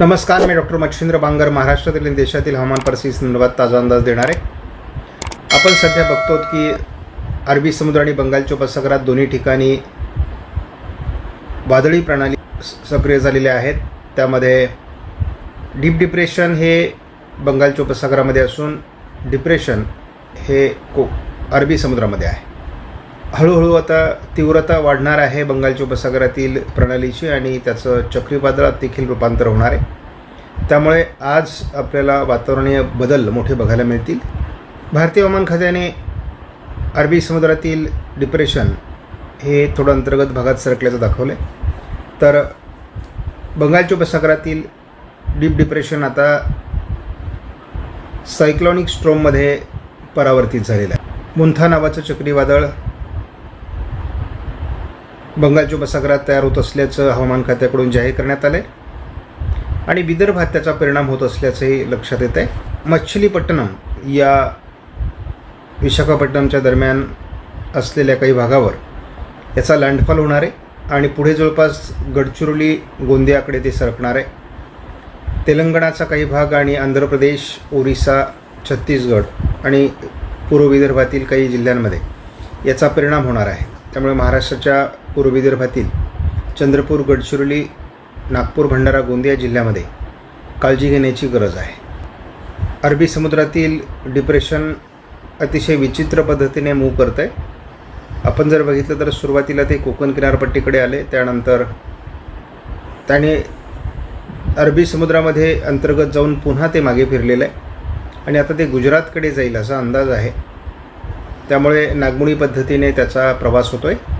नमस्कार मी डॉक्टर मच्छिंद्र बांगर महाराष्ट्रातील आणि देशातील हवामान परिस्थिती संदर्भात ताजा अंदाज देणार. आहे आपण सध्या बघतो की अरबी समुद्र आणि बंगालच्या उपसागरात दोन्ही ठिकाणी वादळी प्रणाली सक्रिय झालेल्या आहेत. त्यामध्ये डीप डिप्रेशन हे बंगालच्या उपसागरामध्ये असून डिप्रेशन हे को अरबी समुद्रामध्ये आहे. हळूहळू आता तीव्रता वाढणार आहे बंगालच्या उपसागरातील प्रणालीची आणि त्याचं चक्रीवादळात देखील रूपांतर होणार आहे. त्यामुळे आज आपल्याला वातावरणीय बदल मोठे बघायला मिळतील. भारतीय हवामान खात्याने अरबी समुद्रातील डिप्रेशन हे थोडं अंतर्गत भागात सरकल्याचं दाखवलं आहे तर बंगालच्या उपसागरातील डीप डिप्रेशन आता सायक्लॉनिक स्ट्रोममध्ये परावर्तित झालेलं आहे. मुंथा नावाचं चक्रीवादळ बंगालच्या उपसागरात तयार होत असल्याचं हवामान खात्याकडून जाहीर करण्यात आलं आहे आणि विदर्भात त्याचा परिणाम होत असल्याचंही लक्षात येत आहे मच्छलीपट्टणम या विशाखापट्टणमच्या दरम्यान असलेल्या काही भागावर याचा लँडफॉल होणार आहे आणि पुढे जवळपास गडचिरोली गोंदियाकडे ते सरकणार आहे. तेलंगणाचा काही भाग आणि आंध्र प्रदेश ओरिसा छत्तीसगड आणि पूर्व विदर्भातील काही जिल्ह्यांमध्ये याचा परिणाम होणार आहे. त्यामुळे महाराष्ट्राच्या पूर्व विदर्भातील चंद्रपूर गडचिरोली नागपूर भंडारा गोंदिया जिल्ह्यामध्ये काळजी घेण्याची गरज आहे. अरबी समुद्रातील डिप्रेशन अतिशय विचित्र पद्धतीने मूव करत आहे आपण जर बघितलं तर सुरुवातीला ते कोकण किनारपट्टीकडे आले त्यानंतर त्याने अरबी समुद्रामध्ये अंतर्गत जाऊन पुन्हा ते मागे फिरलेलं आहे आणि आता ते गुजरातकडे जाईल असा अंदाज आहे. त्यामुळे नागमोडी पद्धतीने त्याचा प्रवास होतो आहे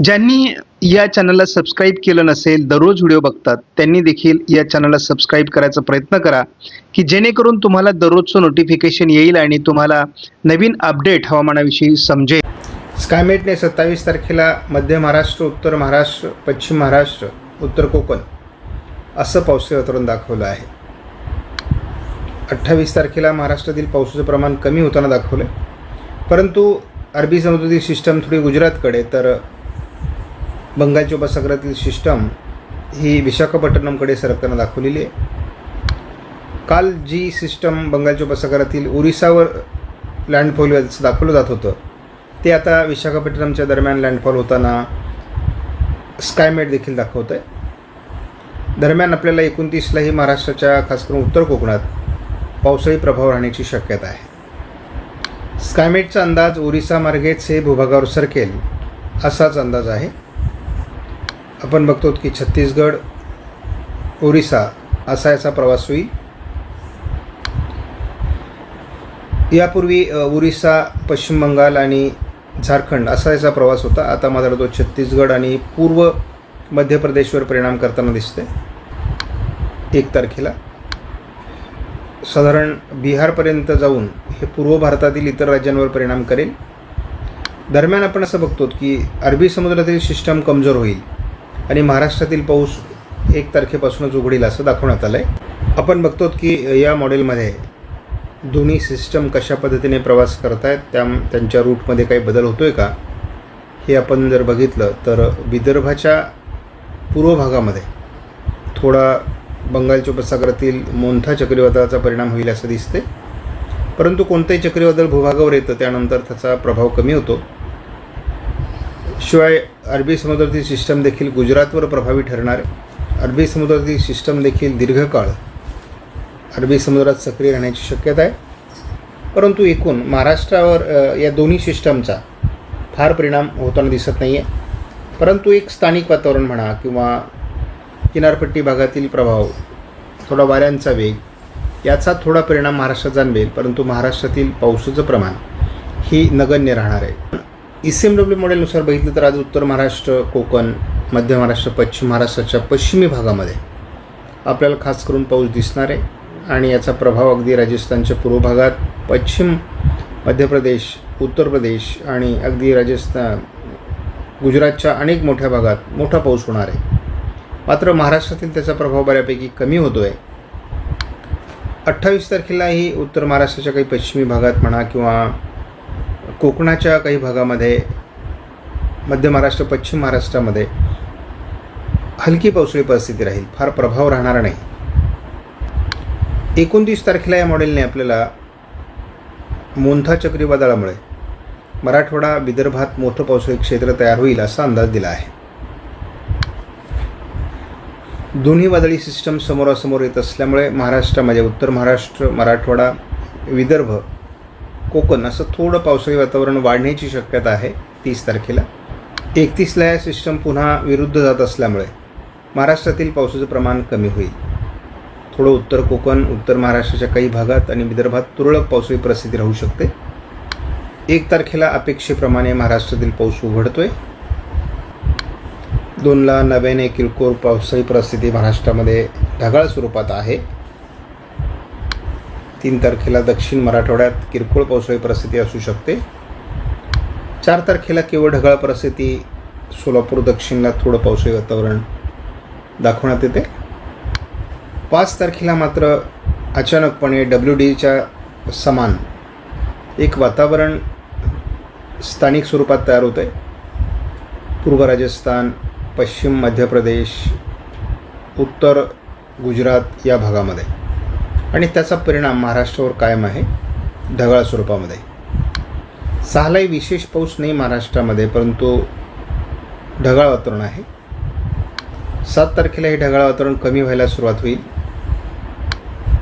ज्यांनी या चॅनलला सबस्क्राईब केलं नसेल दररोज व्हिडिओ बघतात त्यांनी देखील या चॅनलला सबस्क्राईब करायचा प्रयत्न करा की जेणेकरून तुम्हाला दररोजचं नोटिफिकेशन येईल आणि तुम्हाला नवीन अपडेट हवामानाविषयी समजेल. स्कायमेटने सत्तावीस तारखेला मध्य महाराष्ट्र उत्तर महाराष्ट्र पश्चिम महाराष्ट्र उत्तर कोकण असं पावसाचं वातावरण दाखवलं आहे. अठ्ठावीस तारखेला महाराष्ट्रातील पावसाचं प्रमाण कमी होताना दाखवलं आहे परंतु अरबी समुद्रातील सिस्टम थोडी गुजरातकडे तर बंगालच्या उपसागरातील सिस्टम ही विशाखापट्टणमकडे सरकताना दाखवलेली आहे. काल जी सिस्टम बंगालच्या उपसागरातील ओरिसावर लँडफॉल दाखवलं जात होतं ते आता विशाखापट्टणमच्या दरम्यान लँडफॉल होताना स्कायमेट देखील दाखवत आहे दरम्यान आपल्याला एकोणतीसलाही महाराष्ट्राच्या खास करून उत्तर कोकणात पावसाळी प्रभाव राहण्याची शक्यता आहे. स्कायमेटचा अंदाज ओरिसा मार्गेच हे भूभागावर सरकेल असाच अंदाज आहे. आपण बघतो की छत्तीसगड ओरिसा असा याचा प्रवास होईल. यापूर्वी ओरिसा पश्चिम बंगाल आणि झारखंड असा याचा प्रवास होता. आता मात्र तो छत्तीसगड आणि पूर्व मध्य प्रदेशवर परिणाम करताना दिसते एक तारखेला. साधारण बिहारपर्यंत जाऊन हे पूर्व भारतातील इतर राज्यांवर परिणाम करेल. दरम्यान आपण असं बघतो की अरबी समुद्रातील सिस्टम कमजोर होईल. आणि महाराष्ट्रातील पाऊस एक तारखेपासूनच उघडील असं दाखवण्यात आलं आहे आपण बघतो की या मॉडेलमध्ये दोन्ही सिस्टम कशा पद्धतीने प्रवास करत आहेत त्या त्यांच्या रूटमध्ये काही बदल होतो आहे का? हे आपण जर बघितलं तर विदर्भाच्या पूर्व भागामध्ये थोडा बंगालच्या उपसागरातील मोंथा चक्रीवादळाचा परिणाम होईल असं दिसते परंतु कोणतंही चक्रीवादळ भूभागावर येतं त्यानंतर त्याचा प्रभाव कमी होतो. शिवाय अरबी समुद्रातील सिस्टम देखील गुजरातवर प्रभावी ठरणार आहे. अरबी समुद्रातील सिस्टम देखील दीर्घकाळ अरबी समुद्रात सक्रिय राहण्याची शक्यता आहे. परंतु एकूण महाराष्ट्रावर या दोन्ही सिस्टमचा फार परिणाम होताना दिसत नाही आहे परंतु एक स्थानिक वातावरण म्हणा किंवा किनारपट्टी भागातील प्रभाव थोडा वाऱ्यांचा वेग याचा थोडा परिणाम महाराष्ट्रात जाणवेल. परंतु महाराष्ट्रातील पावसाचं प्रमाण ही नगण्य राहणार आहे. ई सी एम डब्ल्यू मॉडेलनुसार बघितलं तर आज उत्तर महाराष्ट्र कोकण मध्य महाराष्ट्र पश्चिम महाराष्ट्राच्या पश्चिमी भागामध्ये आपल्याला खास करून पाऊस दिसणार आहे. आणि याचा प्रभाव अगदी राजस्थानच्या पूर्व भागात पश्चिम मध्य प्रदेश उत्तर प्रदेश आणि अगदी राजस्थान गुजरातच्या अनेक मोठ्या भागात मोठा पाऊस होणार आहे. मात्र महाराष्ट्रातील त्याचा प्रभाव बऱ्यापैकी कमी होतो आहे अठ्ठावीस तारखेलाही उत्तर महाराष्ट्राच्या काही पश्चिमी भागात म्हणा किंवा कोकणाच्या काही भागामध्ये मध्य महाराष्ट्र पश्चिम महाराष्ट्रामध्ये हलकी पावसाळी परिस्थिती राहील. फार प्रभाव राहणार नाही. एकोणतीस तारखेला या मॉडेलने आपल्याला मोंथा चक्रीवादळामुळे मराठवाडा विदर्भात मोठं पावसाळी क्षेत्र तयार होईल असा अंदाज दिला आहे. दोन्ही वादळी सिस्टम समोरासमोर येत असल्यामुळे महाराष्ट्रामध्ये म्हणजे उत्तर महाराष्ट्र मराठवाडा विदर्भ कोकण असं थोडं पावसाळी वातावरण वाढण्याची शक्यता आहे तीस तारखेला. एकतीसला या सिस्टम पुन्हा विरुद्ध जात असल्यामुळे महाराष्ट्रातील पावसाचं प्रमाण कमी होईल. थोडं उत्तर कोकण उत्तर महाराष्ट्राच्या काही भागात आणि विदर्भात तुरळक पावसाळी परिस्थिती राहू शकते. एक तारखेला अपेक्षेप्रमाणे महाराष्ट्रातील पाऊस उघडतोय. दोनला नव्याने किरकोळ पावसाळी परिस्थिती महाराष्ट्रामध्ये ढगाळ स्वरूपात आहे. तीन तारखेला दक्षिण मराठवाड्यात किरकोळ पावसाळी परिस्थिती असू शकते. चार तारखेला केवळ ढगाळ परिस्थिती सोलापूर दक्षिणला थोडं पावसाळी वातावरण दाखवण्यात येते. पाच तारखेला मात्र अचानकपणे डब्ल्यू डीच्या समान एक वातावरण स्थानिक स्वरूपात तयार होतं आहे पूर्व राजस्थान पश्चिम मध्य प्रदेश उत्तर गुजरात या भागामध्ये. आणि त्याचा परिणाम महाराष्ट्रावर कायम आहे ढगाळ स्वरूपामध्ये. सहालाही विशेष पाऊस नाही महाराष्ट्रामध्ये परंतु ढगाळ वातावरण आहे. सात तारखेला हे ढगाळ वातावरण कमी व्हायला सुरुवात होईल.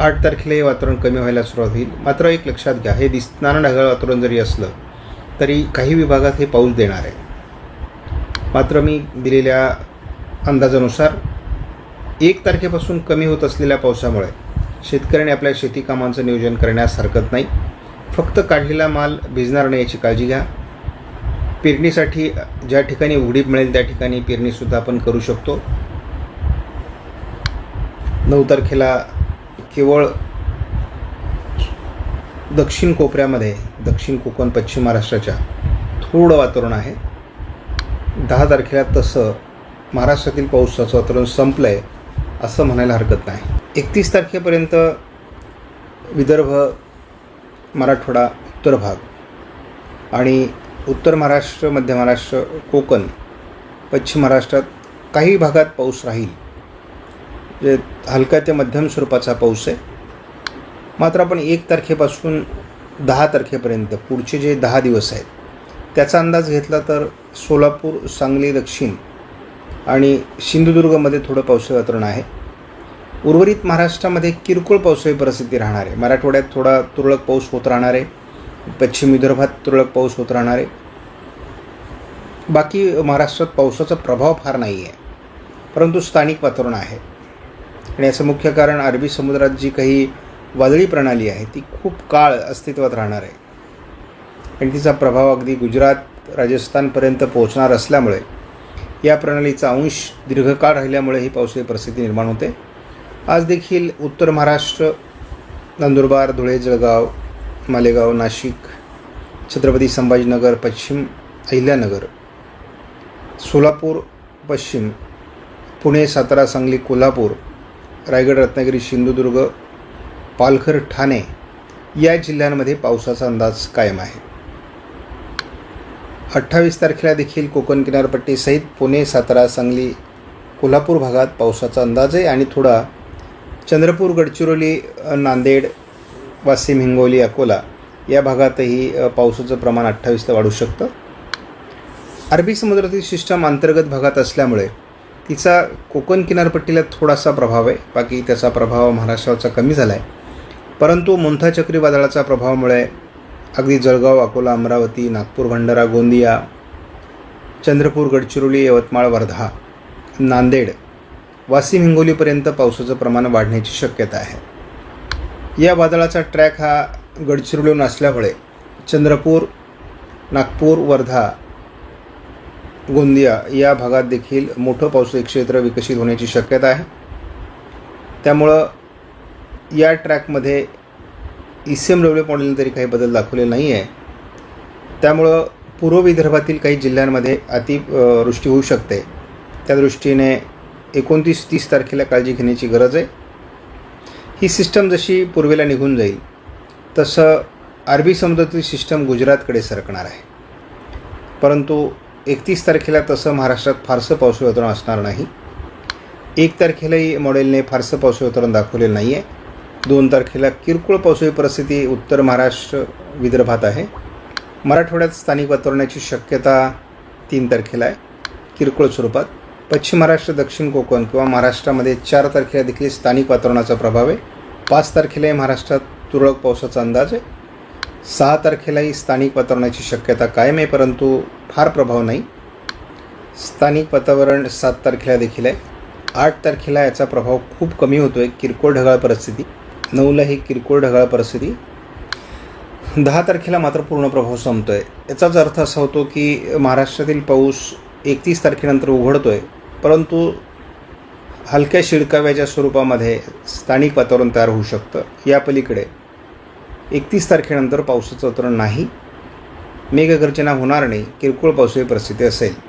आठ तारखेला हे वातावरण कमी व्हायला सुरुवात होईल. मात्र एक लक्षात घ्या हे दिसणारं ढगाळ वातावरण जरी असलं तरी काही विभागात हे पाऊस देणार आहे. मात्र मी दिलेल्या अंदाजानुसार एक तारखेपासून कमी होत असलेल्या पावसामुळे शेतकऱ्याने आपल्या शेती कामांचं नियोजन करण्यास हरकत नाही. फक्त काढलेला माल भिजणार नाही याची काळजी घ्या. पेरणीसाठी ज्या ठिकाणी उघडीप मिळेल त्या ठिकाणी पेरणीसुद्धा आपण करू शकतो. नऊ तारखेला केवळ दक्षिण कोपऱ्यामध्ये दक्षिण कोकण पश्चिम महाराष्ट्राच्या थोडं वातावरण आहे. दहा तारखेला तसं महाराष्ट्रातील पावसाचं वातावरण संपलं आहे असं म्हणायला हरकत नाही. एकतीस तारखेपर्यंत विदर्भ मराठवाडा उत्तर भाग आणि उत्तर महाराष्ट्र मध्य महाराष्ट्र कोकण पश्चिम महाराष्ट्रात काही भागात पाऊस राहील. जे हलका ते मध्यम स्वरूपाचा पाऊस आहे. मात्र आपण एक तारखेपासून दहा तारखेपर्यंत पुढचे जे दहा दिवस आहेत त्याचा अंदाज घेतला तर सोलापूर सांगली दक्षिण आणि सिंधुदुर्गमध्ये थोडं पावसाचं वातावरण आहे. उर्वरित महाराष्ट्रामध्ये किरकोळ पावसाळी परिस्थिती राहणार आहे. मराठवाड्यात थोडा तुरळक पाऊस होत राहणार आहे. पश्चिम विदर्भात तुरळक पाऊस होत राहणार आहे. बाकी महाराष्ट्रात पावसाचा प्रभाव फार नाही आहे. परंतु स्थानिक वातावरण आहे. आणि याचं मुख्य कारण अरबी समुद्रात जी काही वादळी प्रणाली आहे ती खूप काळ अस्तित्वात राहणार आहे. आणि तिचा प्रभाव अगदी गुजरात राजस्थानपर्यंत पोहोचणार असल्यामुळे या प्रणालीचा अंश दीर्घकाळ राहिल्यामुळे ही पावसाळी परिस्थिती निर्माण होते. आज देखील उत्तर महाराष्ट्र नंदुरबार धुळे जळगाव मालेगाव नाशिक छत्रपती संभाजीनगर पश्चिम अहिल्यानगर सोलापूर पश्चिम पुणे सातारा सांगली कोल्हापूर रायगड रत्नागिरी सिंधुदुर्ग पालघर ठाणे या जिल्ह्यांमध्ये पावसाचा अंदाज कायम आहे. अठ्ठावीस तारखेला देखील कोकण किनारपट्टीसहित पुणे सातारा सांगली कोल्हापूर भागात पावसाचा अंदाज आहे आणि थोडा चंद्रपूर गडचिरोली नांदेड वाशिम हिंगोली अकोला या भागातही पावसाचं प्रमाण अठ्ठावीसला वाढू शकतं. अरबी समुद्रातील सिस्टम अंतर्गत भागात असल्यामुळे तिचा कोकण किनारपट्टीला थोडासा प्रभाव आहे. बाकी त्याचा प्रभाव महाराष्ट्राचा कमी झाला आहे परंतु मोंथा चक्रीवादळाचा प्रभावामुळे अगदी जळगाव अकोला अमरावती नागपूर भंडारा गोंदिया चंद्रपूर गडचिरोली यवतमाळ वर्धा नांदेड वाशिम हिंगोलीपर्यंत पावसाचं प्रमाण वाढण्याची शक्यता आहे. या वादळाचा ट्रॅक हा गडचिरोलीहून असल्यामुळे चंद्रपूर नागपूर वर्धा गोंदिया या भागात देखील मोठं पावसाळी क्षेत्र विकसित होण्याची शक्यता आहे. त्यामुळं या ट्रॅकमध्ये ई सी एम डब्ल्यू मॉडेलने तरी काही बदल दाखवलेला नाही आहे त्यामुळं पूर्व विदर्भातील काही जिल्ह्यांमध्ये अतिवृष्टी होऊ शकते. त्या दृष्टीने एकोणतीस तीस तारखेला काळजी घेण्याची गरज आहे. ही सिस्टम जशी पूर्वेला निघून जाईल तसं अरबी समुद्रातील सिस्टम गुजरातकडे सरकणार आहे. परंतु एकतीस तारखेला तसं महाराष्ट्रात फारसं पावसाळी वातावरण असणार नाही. एक तारखेलाही मॉडेलने फारसं पावसाळी वातावरण दाखवलेलं नाही आहे दोन तारखेला किरकोळ पावसाळी परिस्थिती उत्तर महाराष्ट्र विदर्भात आहे. मराठवाड्यात स्थानिक वातावरणाची शक्यता तीन तारखेला आहे किरकोळ स्वरूपात. पश्चिम महाराष्ट्र दक्षिण कोकण किंवा महाराष्ट्रामध्ये चार तारखेला देखील स्थानिक वातावरणाचा प्रभाव आहे. पाच तारखेलाही महाराष्ट्रात तुरळक पावसाचा अंदाज आहे. सहा तारखेलाही स्थानिक वातावरणाची शक्यता कायम आहे परंतु फार प्रभाव नाही. स्थानिक वातावरण सात तारखेला देखील आहे. आठ तारखेला याचा प्रभाव खूप कमी होतो आहे किरकोळ ढगाळ परिस्थिती. नऊला ही किरकोळ ढगाळ परिस्थिती. दहा तारखेला मात्र पूर्ण प्रभाव संपतो आहे याचाच अर्थ असा होतो की महाराष्ट्रातील पाऊस एकतीस तारखेनंतर उघडतो आहे परंतु हलक्या शिडकाव्याच्या स्वरूपामध्ये स्थानिक वातावरण तयार होऊ शकतं. या पलीकडे एकतीस तारखेनंतर पावसाचं उतरण नाही. मेघगर्जना होणार नाही. किरकोळ पावसाची परिस्थिती असेल.